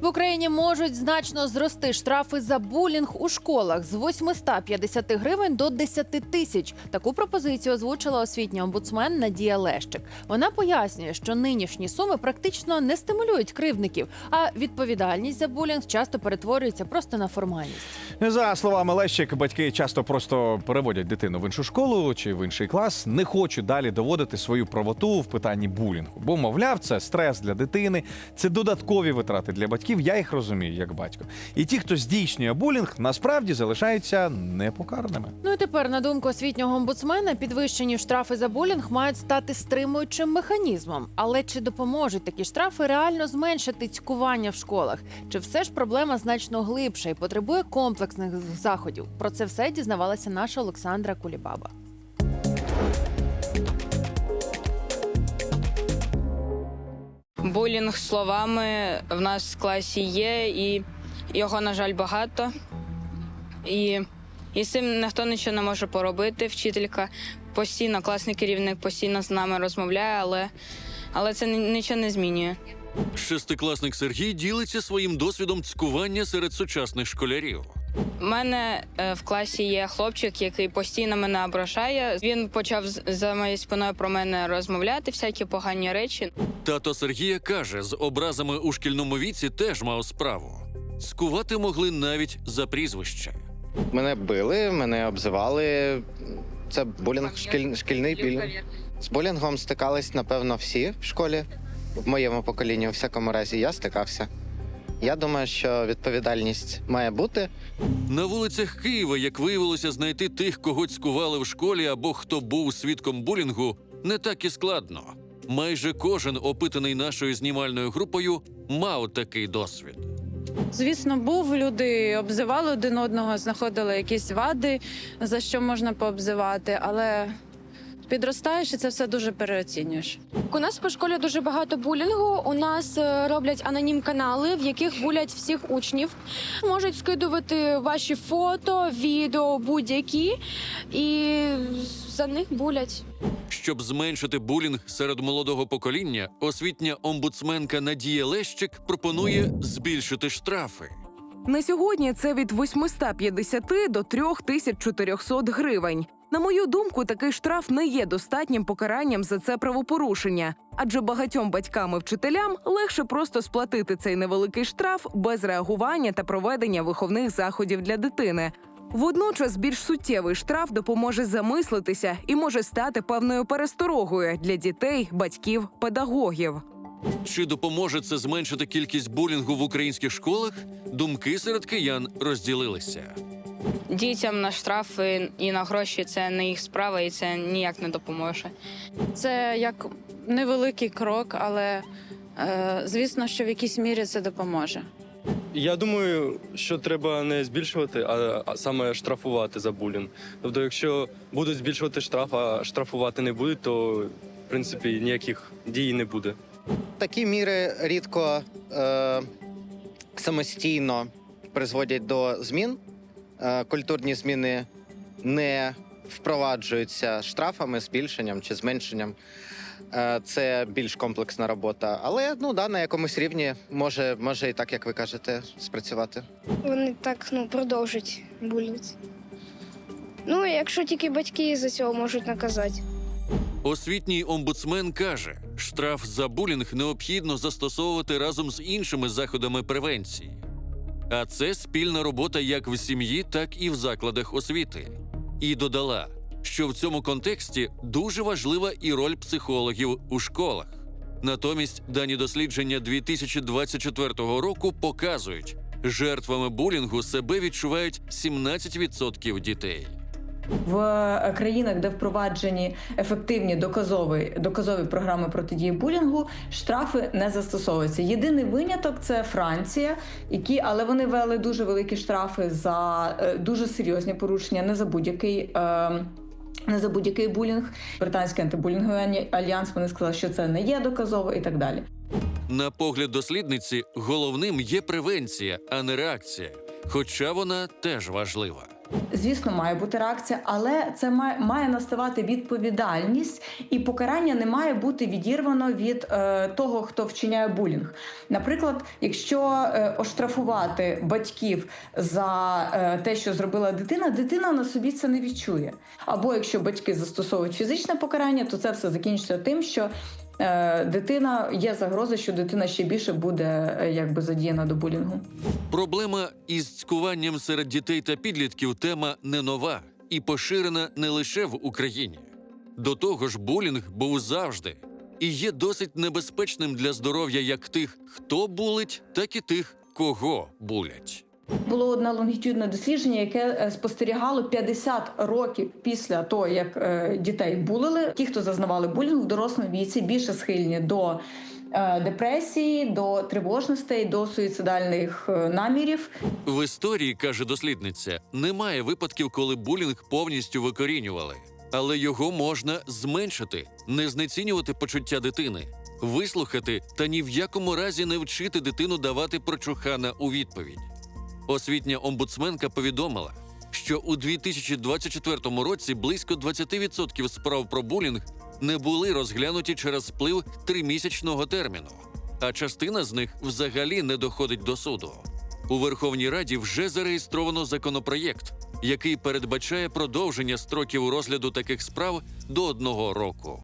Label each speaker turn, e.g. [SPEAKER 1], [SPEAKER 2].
[SPEAKER 1] В Україні можуть значно зрости штрафи за булінг у школах з 850 гривень до 10 тисяч. Таку пропозицію озвучила освітній омбудсмен Надія Лещик. Вона пояснює, що нинішні суми практично не стимулюють кривдників, а відповідальність за булінг часто перетворюється просто на формальність.
[SPEAKER 2] За словами Лещик, батьки часто просто переводять дитину в іншу школу чи в інший клас, не хочуть далі доводити свою правоту в питанні булінгу. Бо, мовляв, це стрес для дитини, це додаткові витрати для батьків. Я їх розумію як батько. І ті, хто здійснює булінг, насправді залишаються непокараними.
[SPEAKER 1] Ну і тепер, на думку освітнього омбудсмена, підвищені штрафи за булінг мають стати стримуючим механізмом. Але чи допоможуть такі штрафи реально зменшити цькування в школах? Чи все ж проблема значно глибша і потребує комплексних заходів? Про це все дізнавалася наша Олександра Кулібаба.
[SPEAKER 3] Булінг словами в нас в класі є, і його, на жаль, багато. І, і з цим ніхто нічого не може поробити. Вчителька постійно, класний керівник постійно з нами розмовляє, але, але це нічого не змінює.
[SPEAKER 4] Шестикласник Сергій ділиться своїм досвідом цькування серед сучасних школярів.
[SPEAKER 3] У мене е, в класі є хлопчик, який постійно мене ображає. Він почав з- за моєю спиною про мене розмовляти, всякі погані речі.
[SPEAKER 4] Тато Сергія каже, з образами у шкільному віці теж мав справу. Скувати могли навіть за прізвище.
[SPEAKER 5] Мене били, мене обзивали. Це булінг, шкіль, шкільний білінг. З булінгом стикались, напевно, всі в школі. В моєму поколінні, у всякому разі, я стикався. Я думаю, що відповідальність має бути.
[SPEAKER 4] На вулицях Києва, як виявилося, знайти тих, кого цькували в школі або хто був свідком булінгу, не так і складно. Майже кожен опитаний нашою знімальною групою мав такий досвід.
[SPEAKER 6] Звісно, був люди обзивали один одного, знаходили якісь вади, за що можна пообзивати, але підростаєш і це все дуже переоцінюєш.
[SPEAKER 7] У нас по школі дуже багато булінгу. У нас е, роблять анонім канали, в яких булять всіх учнів. Можуть скидувати ваші фото, відео, будь-які, і за них булять.
[SPEAKER 4] Щоб зменшити булінг серед молодого покоління, освітня омбудсменка Надія Лещик пропонує збільшити штрафи.
[SPEAKER 8] На сьогодні це від 850 до 3400 гривень. На мою думку, такий штраф не є достатнім покаранням за це правопорушення, адже багатьом батькам і вчителям легше просто сплатити цей невеликий штраф без реагування та проведення виховних заходів для дитини. Водночас більш суттєвий штраф допоможе замислитися і може стати певною пересторогою для дітей, батьків, педагогів.
[SPEAKER 4] Чи допоможе це зменшити кількість булінгу в українських школах? Думки серед киян розділилися.
[SPEAKER 3] Дітям на штрафи і на гроші це не їх справа, і це ніяк не допоможе.
[SPEAKER 6] Це як невеликий крок, але е, звісно, що в якійсь мірі це допоможе.
[SPEAKER 9] Я думаю, що треба не збільшувати, а, а саме штрафувати за булінг. Тобто, якщо будуть збільшувати штраф, а штрафувати не будуть, то в принципі ніяких дій не буде.
[SPEAKER 5] Такі міри рідко е, самостійно призводять до змін. Е, культурні зміни не впроваджуються штрафами, збільшенням чи зменшенням. Е, це більш комплексна робота. Але ну, да, на якомусь рівні може, може і так, як ви кажете, спрацювати.
[SPEAKER 10] Вони так ну, продовжать булінг. Ну, якщо тільки батьки за цього можуть наказати.
[SPEAKER 4] Освітній омбудсмен каже, штраф за булінг необхідно застосовувати разом з іншими заходами превенції. А це спільна робота як в сім'ї, так і в закладах освіти. І додала, що в цьому контексті дуже важлива і роль психологів у школах. Натомість дані дослідження 2024 року показують, жертвами булінгу себе відчувають 17% дітей.
[SPEAKER 11] В е, країнах, де впроваджені ефективні доказові, доказові програми протидії булінгу, штрафи не застосовуються. Єдиний виняток це Франція, які, але вони ввели дуже великі штрафи за е, дуже серйозні порушення, не за будь-який. Е, не за будь-який булінг. Британський антибулінговий альянс вони сказали, що це не є доказово і так далі.
[SPEAKER 4] На погляд дослідниці, головним є превенція, а не реакція, хоча вона теж важлива.
[SPEAKER 11] Звісно, має бути реакція, але це має, має наставати відповідальність, і покарання не має бути відірвано від е, того, хто вчиняє булінг. Наприклад, якщо е, оштрафувати батьків за е, те, що зробила дитина, дитина на собі це не відчує. Або якщо батьки застосовують фізичне покарання, то це все закінчиться тим, що дитина є загроза, що дитина ще більше буде е, якби задіяна до булінгу.
[SPEAKER 4] Проблема із цькуванням серед дітей та підлітків тема не нова і поширена не лише в Україні. До того ж, булінг був завжди і є досить небезпечним для здоров'я як тих, хто булить, так і тих, кого булять.
[SPEAKER 11] Було одне лонгітюдне дослідження, яке е, спостерігало 50 років після того, як е, дітей булили. Ті, хто зазнавали булінгу в дорослому віці, більше схильні до е, депресії, до тривожностей, до суїцидальних намірів.
[SPEAKER 4] В історії, каже дослідниця, немає випадків, коли булінг повністю викорінювали, але його можна зменшити, не знецінювати почуття дитини, вислухати та ні в якому разі не вчити дитину давати прочухана у відповідь. Освітня омбудсменка повідомила, що у 2024 році близько 20% справ про булінг не були розглянуті через сплив тримісячного терміну, а частина з них взагалі не доходить до суду. У Верховній Раді вже зареєстровано законопроєкт, який передбачає продовження строків розгляду таких справ до одного року.